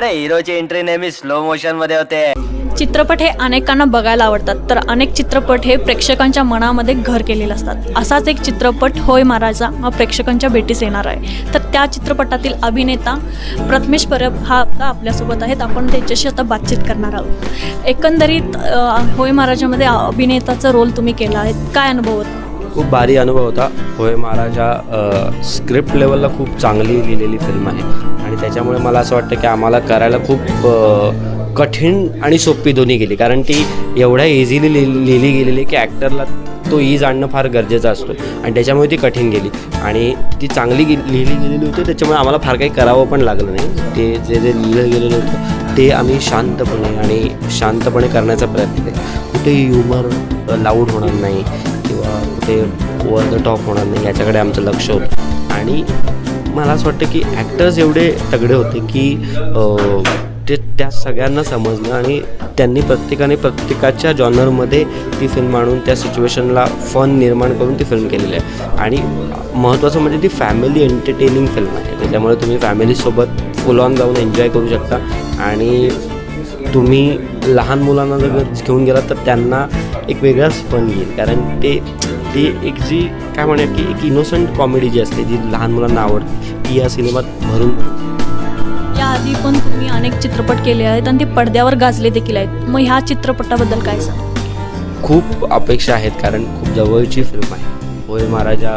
अरे हिरोची एंट्री नेहमी स्लो मोशनमध्ये होते. चित्रपट हे अनेकांना बघायला आवडतात तर अनेक चित्रपट हे प्रेक्षकांच्या मनामध्ये घर केलेले असतात. असाच एक चित्रपट होय महाराजा हा प्रेक्षकांच्या भेटीस येणार आहे. तर त्या चित्रपटातील अभिनेता प्रथमेश परब हा आता आपल्यासोबत आहेत. आपण त्याच्याशी आता बातचीत करणार आहोत. एकंदरीत अ, होय महाराजामध्ये अभिनेताचा रोल तुम्ही केला आहे. काय अनुभव होता? खूप भारी अनुभव होता. होय महाराजा स्क्रिप्ट लेवलला खूप चांगली लिहिलेली फिल्म आहे. आणि त्याच्यामुळे मला असं वाटतं की आम्हाला करायला खूप कठीण आणि सोपी दोन्ही गेली. कारण ती एवढ्या इझिली लिहिली गेलेली की ॲक्टरला तो ईज आणणं फार गरजेचं असतो. आणि त्याच्यामुळे ती कठीण गेली. आणि ती चांगली गे लिहिली गेलेली होती. त्याच्यामुळे आम्हाला फार काही करावं पण लागलं नाही. ते जे जे लिहिलं गेलेलं होतं ते आम्ही शांतपणे आणि शांतपणे करण्याचा प्रयत्न केला. कुठेही ह्युमर लाऊड होणार नाही. किंवा ते ओवर द टॉप होणार नाही याच्याकडे आमचं लक्ष होतं. आणि मला असं वाटतं की ॲक्टर्स एवढे तगडे होते की ते त्या सगळ्यांना समजलं आणि त्यांनी प्रत्येकाने प्रत्येकाच्या जॉनरमध्ये ती फिल्म आणून त्या सिच्युएशनला फन निर्माण करून ती फिल्म केलेली आहे. आणि महत्त्वाचं म्हणजे ती फॅमिली एंटरटेनिंग फिल्म आहे. त्याच्यामुळे तुम्ही फॅमिलीसोबत फुल ऑन जाऊन एन्जॉय करू शकता. आणि तुम्ही लहान मुलांना जर घेऊन गेलात तर त्यांना एक वेगळाच फन येईल. कारण ते ती एक जी काय म्हणूया की एक इनोसंट कॉमेडी जी असते जी लहान मुलांना आवडते ती या सिनेमात भरून याआधी पण तुम्ही अनेक चित्रपट केले आहेत आणि ते पडद्यावर गाजले देखील आहेत. मग ह्या चित्रपटाबद्दल काय सांग खूप अपेक्षा आहेत कारण खूप जवळची फिल्म आहे. होय महाराजा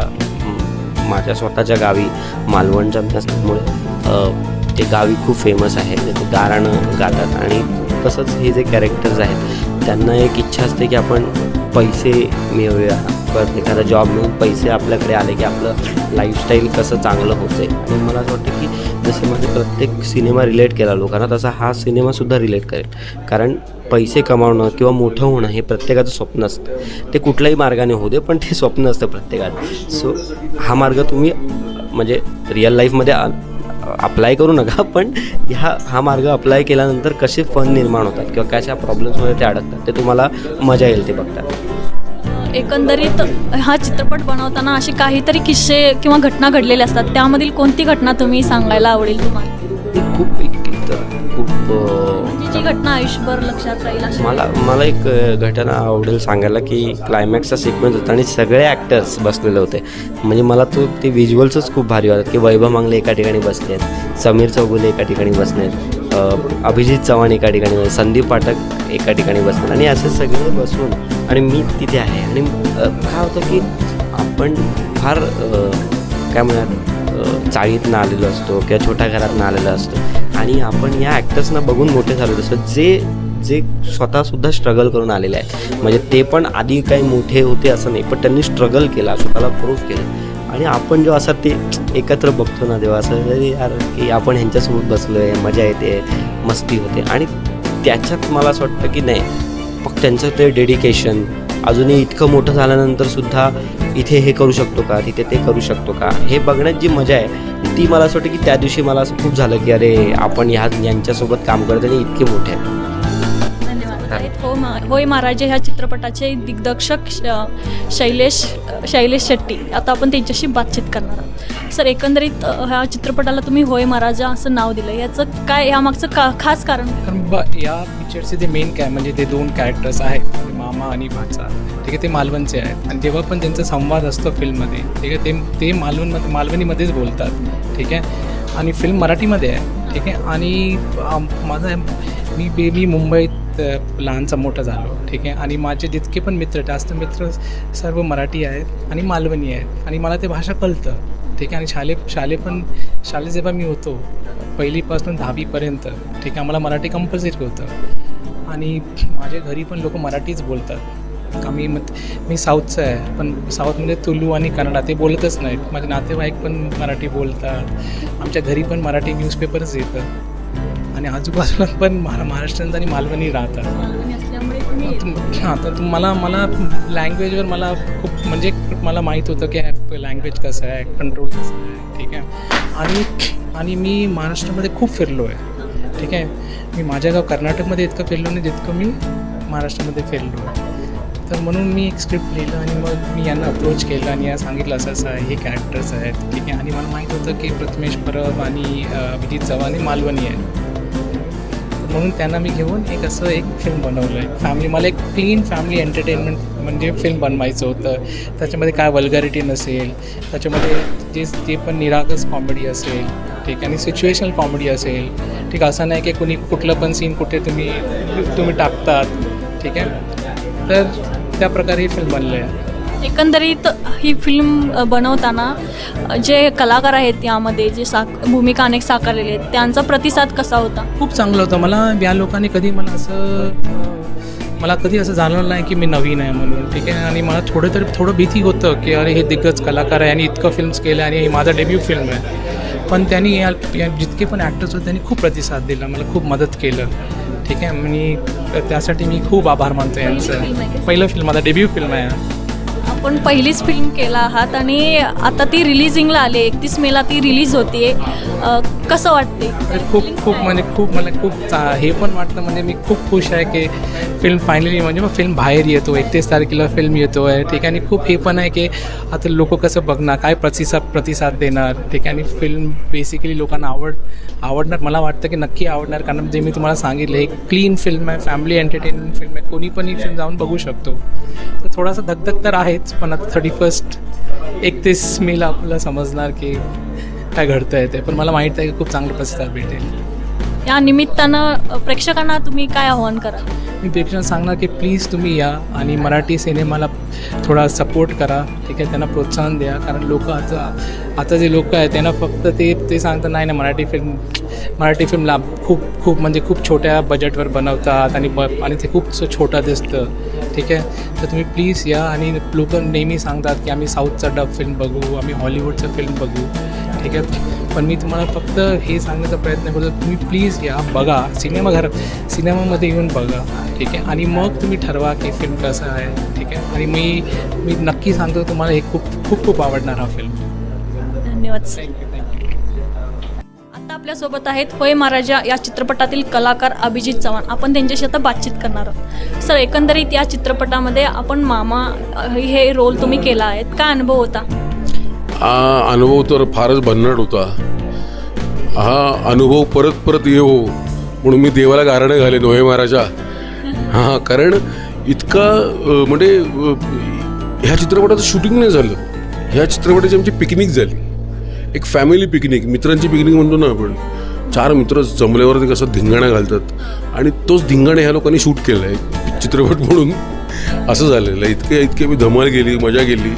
माझ्या स्वतःच्या गावी मालवणच्या असल्यामुळे ते गावी खूप फेमस आहे. ते गाराणं गातात आणि तसंच हे जे कॅरेक्टर्स आहेत त्यांना एक इच्छा असते की आपण पैसे मिळवूया. परत एखादा जॉब मिळून पैसे आपल्याकडे आले की आपलं लाईफस्टाईल कसं चांगलं होतं आणि मला असं वाटतं की जसे माझे प्रत्येक सिनेमा रिलेट केला लोकांना तसा हा सिनेमासुद्धा रिलेट करेल. कारण पैसे कमावणं किंवा मोठं होणं हे प्रत्येकाचं स्वप्न असतं. ते कुठल्याही मार्गाने होऊ दे पण ते स्वप्न असतं प्रत्येकाचं. सो हा मार्ग तुम्ही म्हणजे रिअल लाईफमध्ये अप्लाय करू नका पण ह्या हा मार्ग अप्लाय केल्यानंतर कसे फन निर्माण होतात किंवा कशा प्रॉब्लेम्समध्ये ते अडकतात ते तुम्हाला मजा येईल ते बघतात. एकंदरीत हा चित्रपट बनवताना असे काहीतरी किस्से किंवा घटना घडलेल्या असतात त्यामधील कोणती घटना तुम्ही सांगायला आवडेल तुम्हाला? खूप खूप घटना आयुष्यभर लक्षात राहील अशी? मला मला एक अ, घटना आवडेल सांगायला की क्लायमॅक्सचा सिक्वेन्स होता आणि सगळे ॲक्टर्स बसलेले होते. म्हणजे मला तो ते व्हिज्युअल्सच खूप भारी वाटत की वैभव मांगले एका ठिकाणी बसले आहेत समीर चौगुले एका ठिकाणी बसले आहेत अ, अभिजित चव्हाण एका ठिकाणी बसले संदीप पाठक एका ठिकाणी बसले आणि असे सगळे बसून आणि मी तिथे आहे आणि अ, काय होतं की आपण फार अ, काय म्हणतात अ, चाळीतनं आलेलो असतो किंवा छोट्या घरातनं आलेलो असतो. आणि आपण या ॲक्टर्सना बघून मोठे झालो. जसं जे जे स्वतःसुद्धा स्ट्रगल करून आलेले आहेत. म्हणजे ते पण आधी काही मोठे होते असं नाही पण त्यांनी स्ट्रगल केला स्वतःला प्रूफ केलं. आणि आपण जेव्हा असं ते एकत्र बघतो ना तेव्हा असं यार की आपण ह्यांच्यासोबत बसलो आहे मजा येते मस्ती होते. आणि त्याच्यात मला असं वाटतं की नाही मग त्यांचं ते डेडिकेशन अजूनही इतकं मोठं झाल्यानंतर सुद्धा इथे हे करू शकतो का? तिथे ते करू शकतो का? हे बघण्यात जी मजा आहे ती मला असं वाटतं की त्या दिवशी मला असं खूप झालं की अरे आपण ह्या यांच्यासोबत काम करत आणि इतके मोठे आहे आहेत हो होय महाराजे ह्या चित्रपटाचे दिग्दर्शक श- शैलेश शैलेश शेट्टी. आता आपण त्यांच्याशी बातचीत करणार आहोत. सर एकंदरीत ह्या चित्रपटाला तुम्ही होय महाराजा असं नाव दिलं याचं काय यामागचं का खास कारण? या पिक्चरचे जे मेन काय म्हणजे ते दोन कॅरेक्टर्स आहेत मामा आणि भाचा ठीक आहे ते मालवणचे आहेत. आणि जेव्हा पण त्यांचा संवाद असतो फिल्ममध्ये ठीक आहे ते ते मालवणमध्ये मालवणीमध्येच बोलतात ठीक आहे. आणि फिल्म मराठीमध्ये आहे ठीक आहे. आणि माझा मी बेबी मुंबईत लहानचा मोठा झालो ठीक आहे. आणि माझे जितके पण मित्र जास्त मित्र सर्व मराठी आहेत आणि मालवणी आहेत. आणि मला ते भाषा कळतं ठीक आहे. आणि शाले शाले पण शाले जेव्हा मी होतो पहिलीपासून दहावीपर्यंत ठीक आहे आम्हाला मराठी कंपल्सरी होतं. आणि माझ्या घरी पण लोक मराठीच बोलतात. आम्ही मग मी साऊथचं आहे पण साऊथमध्ये तुलू आणि कन्नडा ते बोलतच नाहीत. माझे नातेवाईक पण मराठी बोलतात. आमच्या घरी पण मराठी न्यूजपेपरच येतं. आणि आजूबाजूला पण महा महाराष्ट्रीयन आणि मालवणी राहतात. हां तर मला मला लँग्वेजवर मला खूप म्हणजे मला माहीत होतं की लँग्वेज कसं आहे कंट्रोल कसं आहे ठीक आहे. आणि आणि मी महाराष्ट्रामध्ये खूप फिरलो आहे. ठीक आहे. मी माझ्या गाव कर्नाटकमध्ये इतकं फिरलो नाही जितकं मी महाराष्ट्रामध्ये फिरलो. आहे तर म्हणून मी एक स्क्रिप्ट लिहिलं आणि मग मी यांना अप्रोच केलं आणि या सांगितलं असं असं आहे हे कॅरेक्टर्स आहेत. ठीक आहे. आणि मला माहीत होतं की प्रथमेश परब आणि अभिजित चव्हाण हे मालवणी आहे म्हणून त्यांना मी घेऊन एक असं एक फिल्म बनवलं. आहे फॅमिली मला एक क्लीन फॅमिली एंटरटेनमेंट म्हणजे फिल्म बनवायचं होतं. त्याच्यामध्ये काय वल्गॅरिटी नसेल त्याच्यामध्ये जे जे पण निरागस कॉमेडी असेल ठीक आहे. आणि सिच्युएशनल कॉमेडी असेल. ठीक आहे असं नाही की कुणी कुठलं पण सीन कुठे तुम्ही तुम्ही टाकतात. ठीक आहे. तर त्या प्रकारे ही फिल्म बनलं आहे. एकंदरीत ही फिल्म बनवताना जे कलाकार आहेत यामध्ये जे साक भूमिका अनेक साकारलेले आहेत त्यांचा प्रतिसाद कसा होता? खूप चांगलं होतं. मला या लोकांनी कधी मला असं मला कधी असं जाणवलं नाही की मी नवीन आहे म्हणून. ठीक आहे. आणि मला थोडं तरी थोडं भीती होतं की अरे हे दिग्गज कलाकार आहे आणि इतकं फिल्म्स केलं आणि हे माझा डेब्यू फिल्म आहे. पण त्यांनी या या जितके पण ॲक्टर्स होते त्यांनी खूप प्रतिसाद दिला मला खूप मदत केलं. ठीक आहे? मी त्यासाठी मी खूप आभार मानतो यांचं. पहिलं फिल्म माझा डेब्यू फिल्म आहे आपण पहिलीच फिल्म केला आहात आणि आता ती रिलीजिंगला आली एकतीस मेला ती रिलीज होतीये कसं वाटते म्हणजे खूप खूप म्हणजे खूप मला खूप चा- हे पण वाटतं म्हणजे मी खूप खुश आहे की फिल्म फायनली म्हणजे मग फिल्म बाहेर येतो. एकतीस तारखेला फिल्म येतो आहे ठीक आहे खूप हे पण आहे की आता लोक कसं बघणार काय प्रतिसाद प्रतिसाद देणार. ठीक आहे फिल्म बेसिकली लोकांना आवड आवडणार. मला वाटतं की नक्की आवडणार कारण जे मी तुम्हाला सांगितलं एक क्लीन फिल्म आहे फॅमिली एंटरटेनमेंट फिल्म आहे. कोणी पण ही फिल्म जाऊन बघू शकतो. तर थोडासा धकधक तर आहेच पण आता थर्टी फर्स्ट एकतीस मेला आपल्याला समजणार की काय घडतं आहे ते. पण मला माहीत आहे की खूप चांगला प्रतिसाद भेटेल या निमित्तानं प्रेक्षकांना तुम्ही काय आव्हान कराल? मी प्रेक्षकांना सांगणार की प्लीज तुम्ही या आणि मराठी सिनेमाला थोडा सपोर्ट करा. ठीक आहे त्यांना प्रोत्साहन द्या. कारण लोक आता आता जे लोक आहेत त्यांना फक्त ते ते सांगतात नाही ना मराठी फिल्म मराठी फिल्मला खूप खूप म्हणजे खूप छोट्या बजेटवर बनवतात आणि ब आणि ते खूप छोटं दिसतं. ठीक आहे? तर तुम्ही प्लीज या आणि लोक नेहमी सांगतात की आम्ही साऊथचा डब फिल्म बघू आम्ही हॉलिवूडचं फिल्म बघू. ठीक आहे? पण मी तुम्हाला फक्त हे सांगण्याचा प्रयत्न करतो तुम्ही प्लीज या बघा. सिनेमा घर सिनेमामध्ये येऊन बघा. ठीक आहे? आणि मग तुम्ही ठरवा की फिल्म कसं आहे. ठीक आहे? आणि मी मी नक्की सांगतो तुम्हाला हे खूप खूप खूप आवडणार हा फिल्म धन्यवाद आपल्यासोबत आहेत. होय महाराजा या चित्रपटातील कलाकार अभिजित चव्हाण. आपण त्यांच्याशी आता बातचीत करणार आहोत. सर एकंदरीत या चित्रपटामध्ये आपण मामा हे रोल तुम्ही केला आहे. काय अनुभव होता? हा अनुभव तर फारच भन्नाट होता. हा अनुभव परत परत येऊ म्हणून मी देवाला गारणं घाले होय महाराजा. हां कारण इतका म्हणजे ह्या चित्रपटाचं शूटिंग नाही झालं. ह्या चित्रपटाची आमची पिकनिक झाली. एक फॅमिली पिकनिक मित्रांची पिकनिक म्हणतो ना आपण. चार मित्र जमल्यावर ते कसं धिंगाणा घालतात. आणि तोच धिंगाणा ह्या लोकांनी शूट केला आहे चित्रपट म्हणून. असं झालेलं आहे. इतके इतके मी धमाल गेली मजा गेली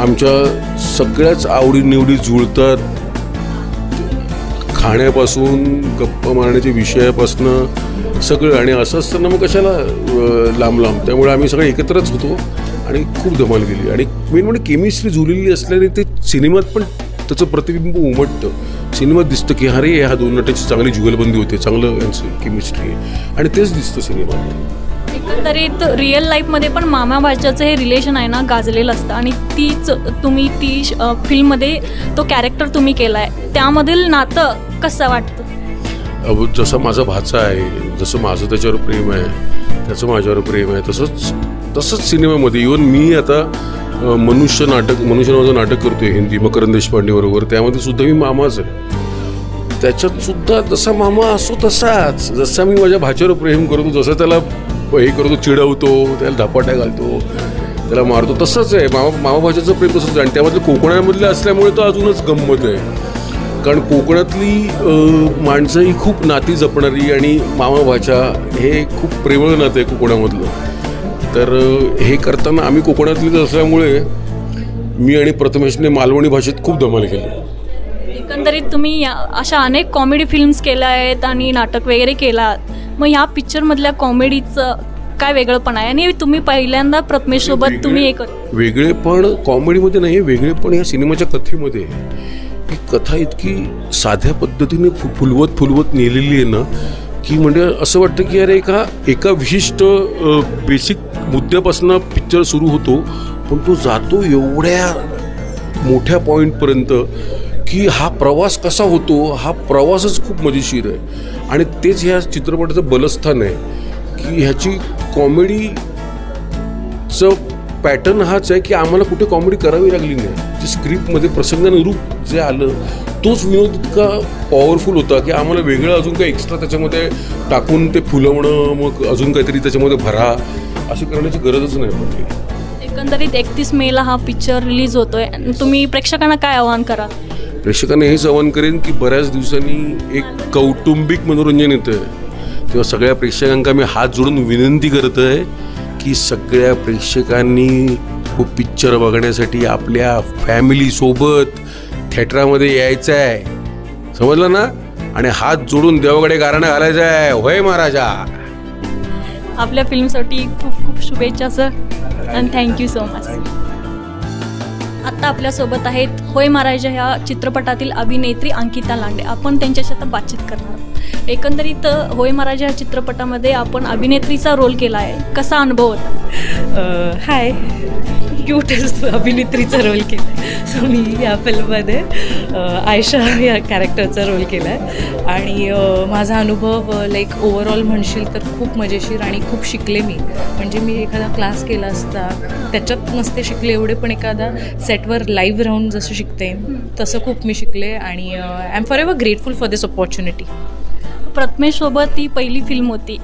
आमच्या सगळ्याच आवडीनिवडी जुळतात. खाण्यापासून गप्पा मारण्याच्या विषयापासनं सगळं. आणि असं असताना मग कशाला लांब लांब त्यामुळे आम्ही सगळे एकत्रच होतो आणि खूप धमाल गेली आणि मेन म्हणजे केमिस्ट्री जुळलेली असल्याने ते सिनेमात पण त्याचं प्रतिबिंब उमटतं. सिनेमात दिसतं की अरे ह्या दोन नटाची चांगली जुगलबंदी होते चांगलं यांचं केमिस्ट्री आहे. आणि तेच दिसतं सिनेमात. एकंदरीत रिअल लाईफमध्ये पण मामा भाच्याचं हे रिलेशन आहे ना गाजलेलं असतं. आणि तीच तुम्ही ती फिल्ममध्ये तो कॅरेक्टर तुम्ही केला आहे त्यामधील नातं कसं वाटतं? अब जसं माझा भाचा आहे जसं माझं त्याच्यावर प्रेम आहे त्याचं माझ्यावर प्रेम आहे तसंच तसंच सिनेमामध्ये. इवन मी आता मनुष्य नाटक मनुष्य नावाचं नाटक करतोय हिंदी मकरंद देशपांडे बरोबर. त्यामध्ये सुद्धा मी मामाच आहे. त्याच्यात सुद्धा जसा मामा असो तसाच. जसा मी माझ्या भाच्यावर प्रेम करतो जसं त्याला हे करतो चिडवतो त्याला धपाट्या घालतो त्याला मारतो तसंच आहे. मामा मामा भाच्याचं प्रेम तसंच आहे. आणि त्यामधलं कोकणामधलं असल्यामुळे तर अजूनच गंमत आहे. कारण कोकणातली माणसं ही खूप नाती जपणारी आणि मामा भाच्या हे खूप प्रेमळ नातं आहे कोकणामधलं. तर हे करताना आम्ही कोकणातलीच असल्यामुळे मी आणि प्रथमेशने मालवणी भाषेत खूप धमाल केली. एकंदरीत तुम्ही या अशा अनेक कॉमेडी फिल्म्स केल्या आहेत आणि नाटक वगैरे केला मग ह्या पिक्चरमधल्या कॉमेडीचं काय वेगळंपण आहे? आणि तुम्ही पहिल्यांदा प्रथमेशसोबत तुम्ही एक वेगळे पण कॉमेडीमध्ये नाही वेगळे पण या सिनेमाच्या कथेमध्ये आहे. ही कथा इतकी साध्या पद्धतीने फु फुलवत फुलवत नेलेली आहे ना की म्हणजे असं वाटतं की अरे एका एका विशिष्ट बेसिक मुद्द्यापासून पिक्चर सुरू होतो पण तो जातो एवढ्या मोठ्या पॉईंटपर्यंत की हा प्रवास कसा होतो हा प्रवासच खूप मजेशीर आहे. आणि तेच ह्या चित्रपटाचं बलस्थान आहे की ह्याची कॉमेडीचं पॅटर्न हाच आहे की आम्हाला कुठे कॉमेडी करावी लागली नाही. जे स्क्रिप्टमध्ये प्रसंगानुरूप जे आलं तोच विनोद इतका पॉवरफुल होता की आम्हाला वेगळं अजून काही एक्स्ट्रा त्याच्यामध्ये टाकून ते फुलवणं मग अजून काहीतरी त्याच्यामध्ये भरा अशी करण्याची गरजच नाही पडली. एकंदरीत एकतीस मेला हा पिक्चर रिलीज होतोय. तुम्ही प्रेक्षकांना काय आवाहन कराल प्रेक्षकांना हेच आवाहन करेन की बऱ्याच दिवसांनी एक कौटुंबिक मनोरंजन येतं आहे तेव्हा सगळ्या प्रेक्षकांका मी हात जोडून विनंती करत आहे की सगळ्या प्रेक्षकांनी खूप पिक्चर बघण्यासाठी आपल्या फॅमिलीसोबत थिएटरामध्ये यायचं आहे समजलं ना? आणि हात जोडून देवाकडे गारणं घालायचं आहे होय महाराजा. आपल्या फिल्मसाठी खूप खूप शुभेच्छा सर आणि थँक्यू सो मच आत्ता आपल्यासोबत आहेत होय महाराजा ह्या चित्रपटातील अभिनेत्री अंकिता लांडे. आपण त्यांच्याशी आता बातचीत करणार एकंदरीत होय महाराजा या चित्रपटामध्ये आपण अभिनेत्रीचा रोल केला आहे. कसा अनुभव होता? हाय. क्यूटेस्ट अभिनेत्रीचा रोल केला आहे सो मी या फिल्ममध्ये आयशा या कॅरेक्टरचा रोल केला आहे आणि माझा अनुभव लाईक ओव्हरऑल म्हणशील तर खूप मजेशीर आणि खूप शिकले मी. म्हणजे मी एखादा क्लास केला असता त्याच्यात नसते शिकले एवढे पण एखादा सेटवर लाईव्ह राहून जसं शिकते तसं खूप मी शिकले. आणि I am forever grateful for this opportunity प्रथमेशसोबत ती पहिली फिल्म होती.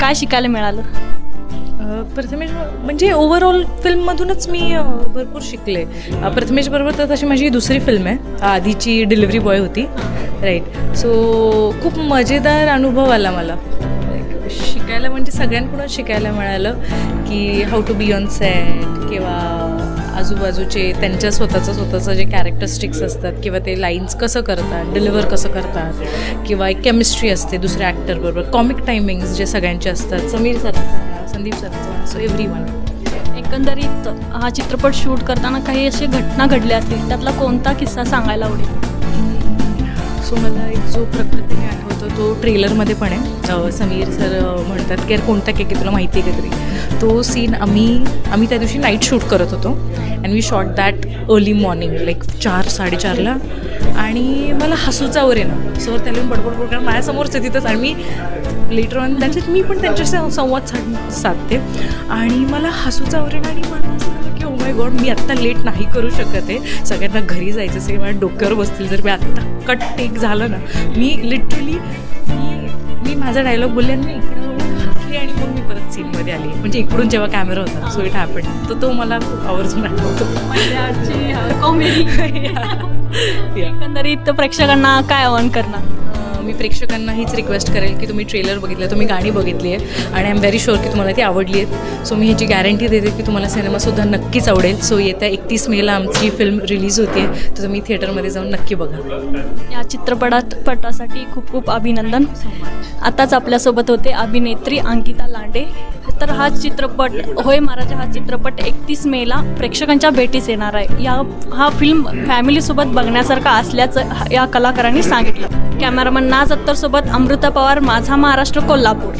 काय शिकायला मिळालं? अ, प्रथमेश म्हणजे ओव्हरऑल फिल्ममधूनच मी अ, भरपूर शिकले. अ, प्रथमेश बरोबर तर तशी माझी दुसरी फिल्म आहे. आधीची डिलिव्हरी बॉय होती. राईट सो खूप मजेदार अनुभव आला मला. Like, शिकायला म्हणजे सगळ्यांकडून शिकायला मिळालं की how to be on set किंवा आजूबाजूचे त्यांच्या स्वतःचं स्वतःचं जे कॅरेक्टरिस्टिक्स असतात किंवा ते लाईन्स कसं करतात डिलिव्हर कसं करतात किंवा एक केमिस्ट्री असते दुसऱ्या ॲक्टरबरोबर कॉमिक टायमिंग्स जे सगळ्यांचे असतात. समीर सरांचं संदीप सरांचं सो एव्हरी वन एकंदरीत हा चित्रपट शूट करताना काही असे घटना घडल्या असतील? त्यातला कोणता किस्सा सांगायला आवडेल? सो मला एक जो प्रकृतीने आठवतो तो ट्रेलरमध्ये पण आहे. समीर सर म्हणतात की "अरे कोणता केक आहे तुला माहिती आहे का तरी? तो सीन आम्ही आम्ही त्या दिवशी नाईट शूट करत होतो. And we shot that early morning like चार साडेचारला. आणि मला हसूचा वर येणं. सर त्याला बडबड बडबड माझ्यासमोरच आहे तिथंच. आणि मी लेटर ऑन त्याच्यात मी पण त्यांच्याशी संवाद साध साधते. आणि मला हसूचा वर येणं आणि मला माय गॉड मी आत्ता लेट नाही करू शकत आहे. सगळ्यांना घरी जायचं असेल माझ्या डोक्यावर बसतील जर मी आत्ता कट टेक झालं ना मी लिटरली मी मी माझा डायलॉग बोलले मी इकडं हसली आणि मग मी परत सीनमध्ये आली. म्हणजे इकडून जेव्हा कॅमेरा होता सो इट हॅपन तर तो मला खूप आवर्जून आठवतो कॉमेडी. एकंदरीत प्रेक्षकांना काय आवाहन करणार? मी प्रेक्षकांना हीच रिक्वेस्ट करेल की तुम्ही ट्रेलर बघितलं तुम्ही गाणी बघितली आहे. आणि आय एम व्हेरी शुअर की तुम्हाला ती आवडली आहेत सो मी ह्याची गॅरंटी देते की तुम्हाला सिनेमासुद्धा नक्कीच आवडेल. सो येत्या एकतीस मेला आमची फिल्म रिलीज होते तर तुम्ही थिएटरमध्ये जाऊन नक्की बघा. या चित्रपटात पटासाठी खूप खूप अभिनंदन. आताच आपल्यासोबत होते अभिनेत्री अंकिता लांडे. तर हा चित्रपट होय महाराजा हा चित्रपट एकतीस मेला प्रेक्षकांच्या भेटीस येणार आहे. या हा फिल्म फॅमिलीसोबत बघण्यासारखा असल्याचं या कलाकारांनी सांगितलं. कॅमेरामन नाज अत्तरसोबत अमृता पवार माझा महाराष्ट्र कोल्हापूर.